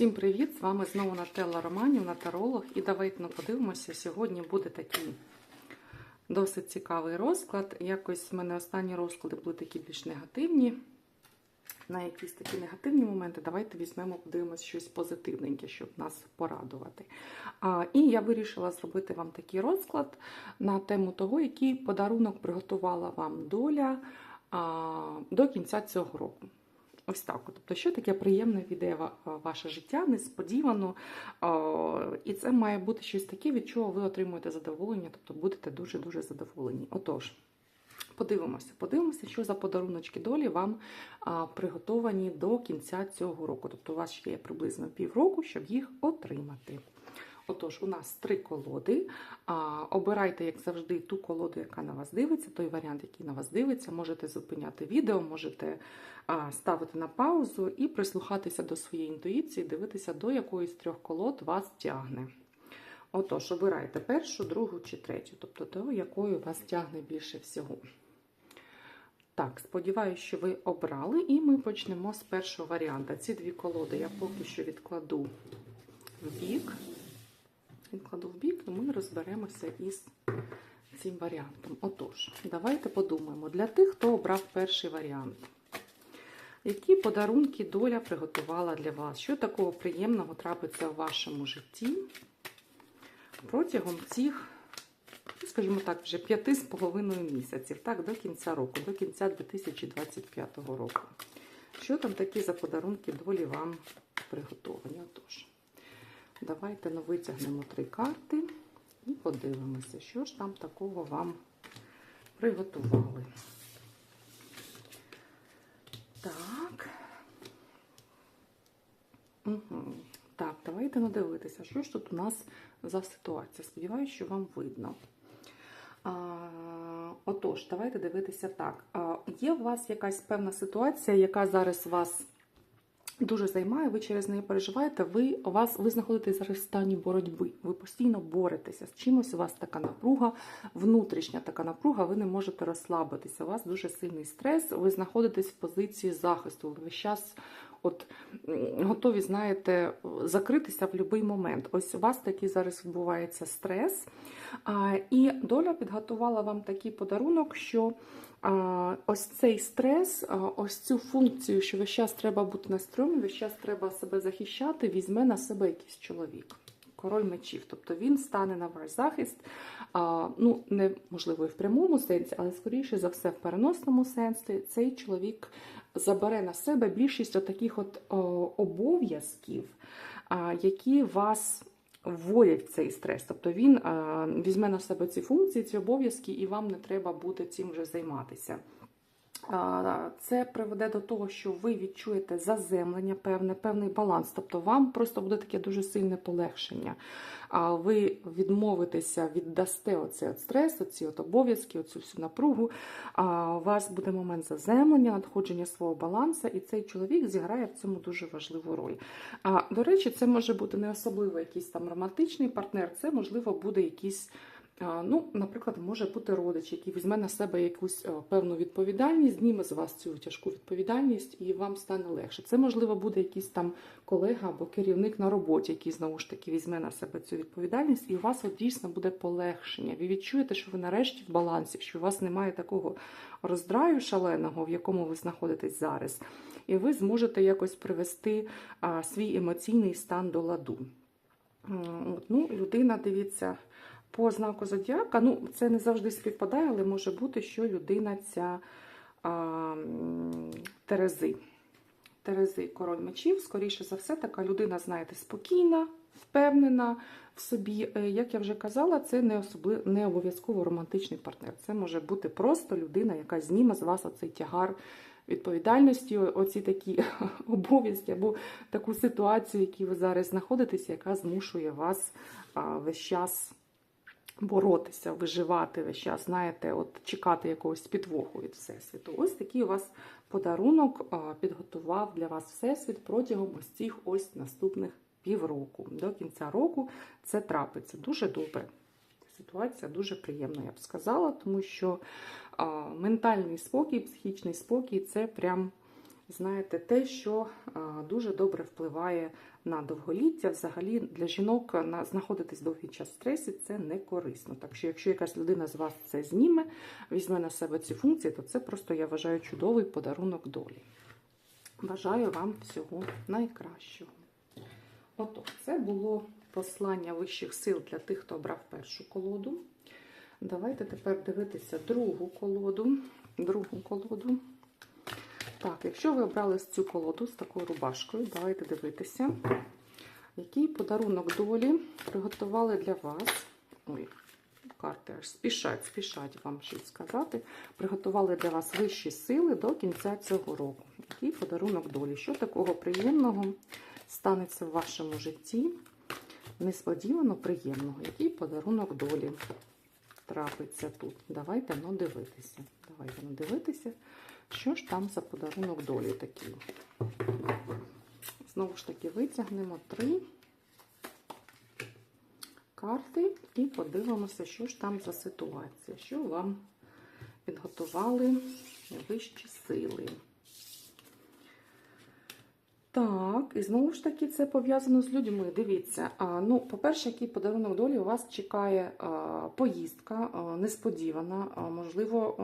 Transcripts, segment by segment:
Всім привіт! З вами знову Нателла Романівна, таролог. І давайте ну, подивимося. Сьогодні буде такий досить цікавий розклад. Якось в мене останні розклади були такі більш негативні. На якісь такі негативні моменти, давайте візьмемо, подивимося щось позитивненьке, щоб нас порадувати. А, І я вирішила зробити вам такий розклад на тему того, який подарунок приготувала вам доля а, до кінця цього року. Ось так. Тобто, що таке приємне віде ваше життя, несподівано. І це має бути щось таке, від чого ви отримуєте задоволення, тобто будете дуже-дуже задоволені. Отож, подивимося, подивимося, що за подаруночки долі вам приготовані до кінця цього року. Тобто, у вас ще є приблизно півроку, щоб їх отримати. Отож, у нас три колоди. Обирайте, як завжди, ту колоду, яка на вас дивиться, той варіант, який на вас дивиться. Можете зупиняти відео, можете ставити на паузу і прислухатися до своєї інтуїції, дивитися, до якої з трьох колод вас тягне. Отож, обирайте першу, другу чи третю, тобто до якої вас тягне більше всього. Так, сподіваюся, що ви обрали, і ми почнемо з першого варіанта. Ці дві колоди я поки що відкладу в бік. Відкладу в бік, ми розберемося із цим варіантом. Отож, давайте подумаємо для тих, хто обрав перший варіант. Які подарунки доля приготувала для вас? Що такого приємного трапиться в вашому житті протягом цих, ну, скажімо так, вже п'яти з половиною місяців, так, до кінця року, до кінця 2025 року? Що там такі за подарунки долі вам приготовані? Отож, давайте ну, витягнемо три карти і подивимося, що ж там такого вам приготували. Так. Угу. Так, давайте надивитися, що ж тут у нас за ситуація. Сподіваюся, що вам видно. А, отож, давайте дивитися так. А, є у вас якась певна ситуація, яка зараз вас дуже займає, ви через неї переживаєте, ви, вас, ви знаходитесь зараз в стані боротьби. Ви постійно боретеся з чимось, у вас така напруга, внутрішня така напруга, ви не можете розслабитися. У вас дуже сильний стрес, ви знаходитесь в позиції захисту. Ви весь час от, готові, знаєте, закритися в будь-який момент. Ось у вас такий зараз відбувається стрес. І доля підготувала вам такий подарунок, що ось цей стрес, ось цю функцію, що весь час треба бути на стрьомі, весь час треба себе захищати, візьме на себе якийсь чоловік. Король мечів, тобто він стане на ваш захист, ну, не можливо і в прямому сенсі, але скоріше за все в переносному сенсі цей чоловік забере на себе більшість от таких от обов'язків, які вас вводять в цей стрес. Тобто він візьме на себе ці функції, ці обов'язки, і вам не треба буде цим вже займатися. Це приведе до того, що ви відчуєте заземлення, певне, певний баланс. Тобто вам просто буде таке дуже сильне полегшення. А Ви відмовитеся, віддасте оцей от стрес, оці от обов'язки, оцю всю напругу. А У вас буде момент заземлення, надходження свого балансу, і цей чоловік зіграє в цьому дуже важливу роль. А до речі, це може бути не особливо якийсь там романтичний партнер, це можливо буде якийсь. Ну, наприклад, може бути родич, який візьме на себе якусь е, певну відповідальність, зніме з вас цю тяжку відповідальність, і вам стане легше. Це можливо буде якийсь там колега або керівник на роботі, який знову ж таки візьме на себе цю відповідальність, і у вас от дійсно буде полегшення. Ви відчуєте, що ви нарешті в балансі, що у вас немає такого роздраю шаленого, в якому ви знаходитесь зараз, і ви зможете якось привести свій емоційний стан до ладу. От, Ну, людина, дивіться. По знаку зодіака, ну це не завжди співпадає, але може бути, що людина ця а, Терези. Терези король мечів, скоріше за все, така людина, знаєте, спокійна, впевнена в собі. Е, Як я вже казала, це не особливо не обов'язково романтичний партнер. Це може бути просто людина, яка зніме з вас оцей тягар відповідальності, оці такі обов'язки або таку ситуацію, в якій ви зараз знаходитесь, яка змушує вас весь час боротися, виживати весь час, знаєте, от чекати якогось підвоху від Всесвіту. Ось такий у вас подарунок підготував для вас Всесвіт протягом ось цих ось наступних півроку. До кінця року це трапиться. Дуже добре. Ситуація дуже приємна, я б сказала, тому що а, ментальний спокій, психічний спокій це прям знаєте, те, що дуже добре впливає на довголіття. Взагалі для жінок на знаходитись довгий час в стресі це не корисно. Так що, якщо якась людина з вас це зніме, візьме на себе ці функції, то це просто я вважаю чудовий подарунок долі. Бажаю вам всього найкращого. Отож, це було послання вищих сил для тих, хто обрав першу колоду. Давайте тепер дивитися другу колоду. Другу колоду. Так, якщо ви обрали цю колоду з такою рубашкою, давайте дивитися, який подарунок долі приготували для вас. Ой, карти аж спішать, спішать вам щось сказати. Приготували для вас вищі сили до кінця цього року. Який подарунок долі? Що такого приємного станеться в вашому житті? Несподівано приємного. Який подарунок долі трапиться тут? Давайте ну, дивитися. Давайте ну, дивитися, що ж там за подарунок долі такий. Знову ж таки, витягнемо три карти і подивимося, що ж там за ситуація, що вам підготували вищі сили. Так, і знову ж таки, це пов'язано з людьми. Дивіться, а, ну, по-перше, який подарунок долі у вас чекає а, поїздка а, несподівана, а, можливо, а,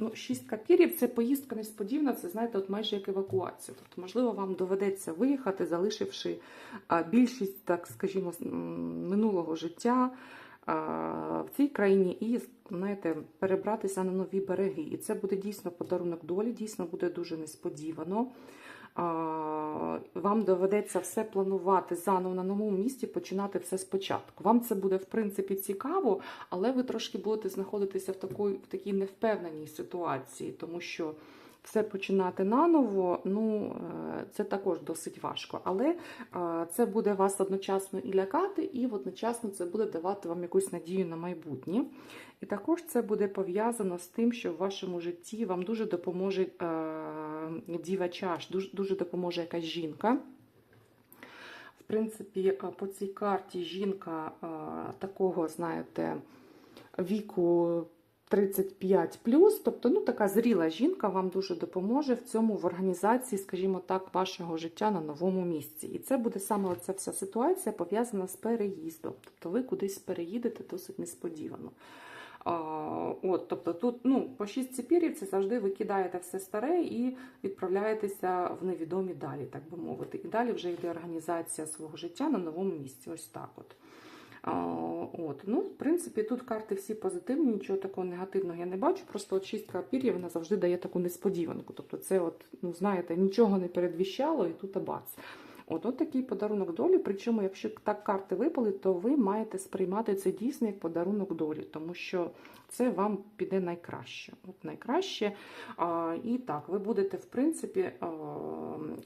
ну, шістка пір'їв це поїздка несподівана, це знаєте, от майже як евакуація. Тобто, можливо, вам доведеться виїхати, залишивши а, більшість, так скажімо, минулого життя в цій країні і знаєте, перебратися на нові береги. І це буде дійсно подарунок долі, дійсно буде дуже несподівано. Вам доведеться все планувати заново на новому місці, починати все спочатку. Вам це буде в принципі цікаво, але ви трошки будете знаходитися в такій, в такій невпевненій ситуації, тому що все починати наново, ну е, це також досить важко. Але е, це буде вас одночасно і лякати, і одночасно це буде давати вам якусь надію на майбутнє. І також це буде пов'язано з тим, що в вашому житті вам дуже допоможе е, діва чаш, дуже, дуже допоможе якась жінка. В принципі, по цій карті жінка такого, знаєте, віку 35 тобто ну, така зріла жінка вам дуже допоможе в цьому в організації, скажімо так, вашого життя на новому місці. І це буде саме оця вся ситуація пов'язана з переїздом. Тобто ви кудись переїдете досить несподівано. А, От, тобто тут ну, по шість пір'їв це завжди ви кидаєте все старе і відправляєтеся в невідомі далі, так би мовити. І далі вже йде організація свого життя на новому місці. Ось так от. От. Ну, В принципі, тут карти всі позитивні, нічого такого негативного я не бачу. Просто от шістка пір'я вона завжди дає таку несподіванку. Тобто, це, от, ну, знаєте, нічого не передвіщало, і тут абац. От, от такий подарунок долі. Причому, якщо так карти випали, то ви маєте сприймати це дійсно як подарунок долі, тому що це вам піде найкраще. От найкраще. А, і так, ви будете, в принципі, а,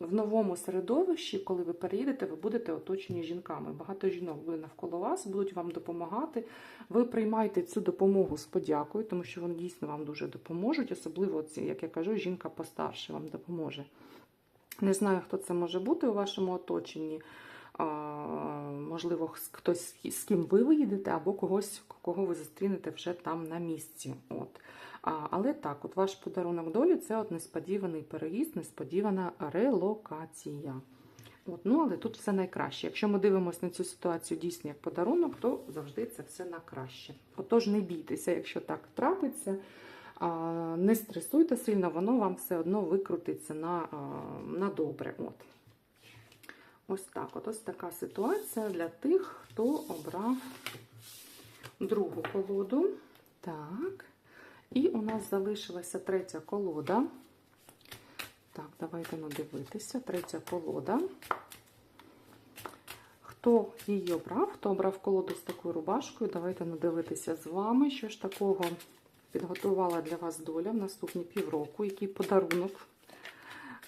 в новому середовищі, коли ви переїдете, ви будете оточені жінками. Багато жінок буде навколо вас, будуть вам допомагати. Ви приймаєте цю допомогу з подякою, тому що вони дійсно вам дуже допоможуть, особливо, як я кажу, жінка постарше вам допоможе. Не знаю, хто це може бути у вашому оточенні. Можливо, хтось з ким ви виїдете, або когось, кого ви зустрінете вже там на місці. От. Але так, от ваш подарунок долі це от несподіваний переїзд, несподівана релокація. От, ну, але тут все найкраще. Якщо ми дивимося на цю ситуацію дійсно як подарунок, то завжди це все на краще. Отож, не бійтеся, якщо так трапиться. Не стресуйте сильно, воно вам все одно викрутиться на на добре. От. Ось так. От ось така ситуація для тих, хто обрав другу колоду. Так. І у нас залишилася третя колода. Так, давайте надивитися. Третя колода. Хто її обрав, хто обрав колоду з такою рубашкою, давайте надивитися з вами, що ж такого підготувала для вас доля в наступні півроку, який подарунок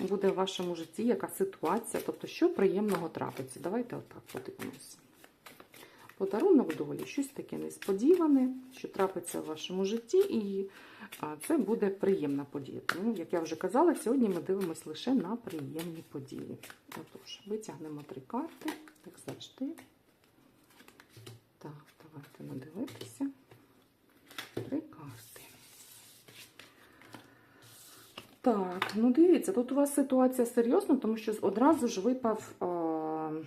буде в вашому житті, яка ситуація, тобто, що приємного трапиться. Давайте отак подивимося. Подарунок долі, щось таке несподіване, що трапиться в вашому житті, і це буде приємна подія. Тому, як я вже казала, сьогодні ми дивимося лише на приємні події. Отож, витягнемо три карти, як завжди. Так, давайте надивитися. Три карти. Так, ну дивіться, тут у вас ситуація серйозна, тому що одразу ж випав е,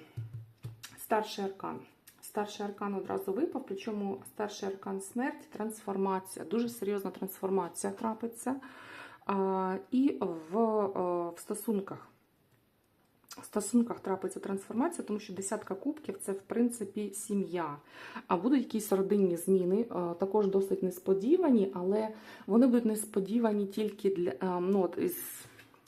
старший аркан. Старший аркан одразу випав, причому старший аркан смерті, трансформація. Дуже серйозна трансформація трапиться. Е, і в, е, в стосунках. Стосунках трапиться трансформація, тому що десятка кубків це в принципі сім'я. А будуть якісь родинні зміни, е, також досить несподівані, але вони будуть несподівані тільки для е, ну, от із,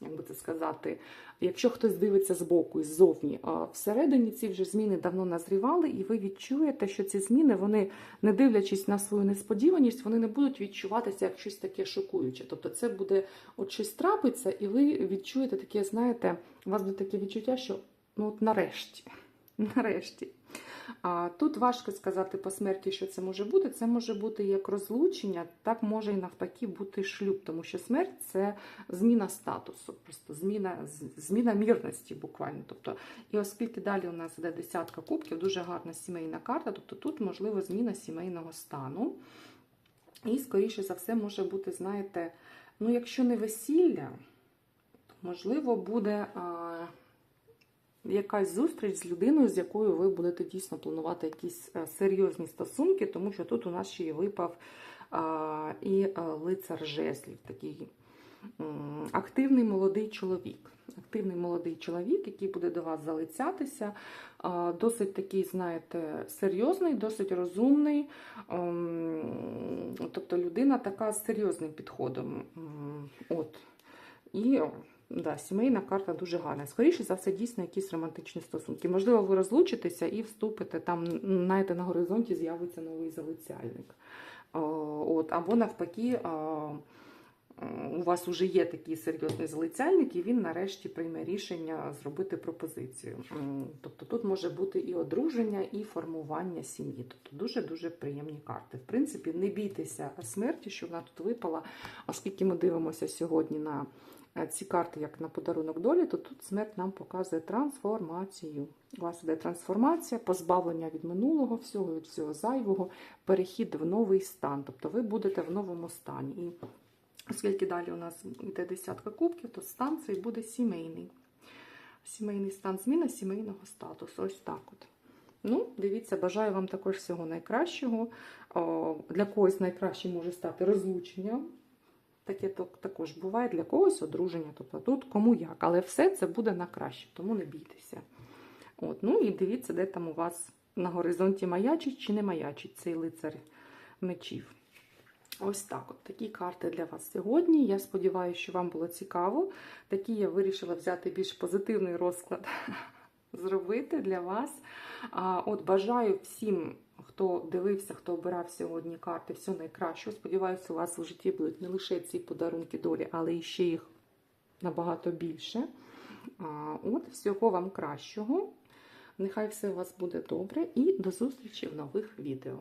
як би це сказати, якщо хтось дивиться збоку, ззовні. Всередині ці вже зміни давно назрівали, і ви відчуєте, що ці зміни, вони, не дивлячись на свою несподіваність, вони не будуть відчуватися як щось таке шокуюче. Тобто це буде от щось трапиться, і ви відчуєте таке, знаєте, у вас буде таке відчуття, що ну от нарешті. Нарешті. Тут важко сказати по смерті, що це може бути. Це може бути як розлучення, так може і навпаки бути шлюб, тому що смерть це зміна статусу, просто зміна, зміна мірності буквально. Тобто, і оскільки далі у нас іде десятка кубків, дуже гарна сімейна карта, тобто тут можливо зміна сімейного стану. І, скоріше за все, може бути, знаєте, ну, якщо не весілля, то можливо буде. А, якась зустріч з людиною, з якою ви будете дійсно планувати якісь е, серйозні стосунки, тому що тут у нас ще й випав а, і е, лицар жезлів, такий активний молодий чоловік. Активний молодий чоловік, який буде до вас залицятися, досить такий, знаєте, серйозний, досить розумний. ем, Тобто людина така з серйозним підходом. От. І Да, сімейна карта дуже гарна. Скоріше за все, дійсно якісь романтичні стосунки. Можливо, ви розлучитеся і вступите там, знаєте, на горизонті з'явиться новий залицяльник. О, От, або навпаки, у вас вже є такий серйозний залицяльник, і він нарешті прийме рішення зробити пропозицію. Тобто тут може бути і одруження, і формування сім'ї. Тобто дуже-дуже приємні карти. В принципі, не бійтеся смерті, що вона тут випала, оскільки ми дивимося сьогодні на е, ці карти як на подарунок долі, то тут смерть нам показує трансформацію. У вас іде трансформація, позбавлення від минулого, всього від всього зайвого, перехід в новий стан. Тобто ви будете в новому стані. І оскільки далі у нас йде десятка кубків, то стан цей буде сімейний. Сімейний стан зміна сімейного статусу. Ось так от. Ну, дивіться, бажаю вам також всього найкращого. Для когось найкраще може стати розлучення. Таке також буває для когось одруження. Тобто тут кому як. Але все це буде на краще, тому не бійтеся. От, ну і дивіться, де там у вас на горизонті маячить чи не маячить цей лицар мечів. Ось так, от такі карти для вас сьогодні. Я сподіваюся, що вам було цікаво. Такі я вирішила взяти більш позитивний розклад зробити для вас. От бажаю всім, хто дивився, хто обирав сьогодні карти, все найкращого. Сподіваюся, у вас у житті будуть не лише ці подарунки долі, але і ще їх набагато більше. От, всього вам кращого. Нехай все у вас буде добре і до зустрічі в нових відео.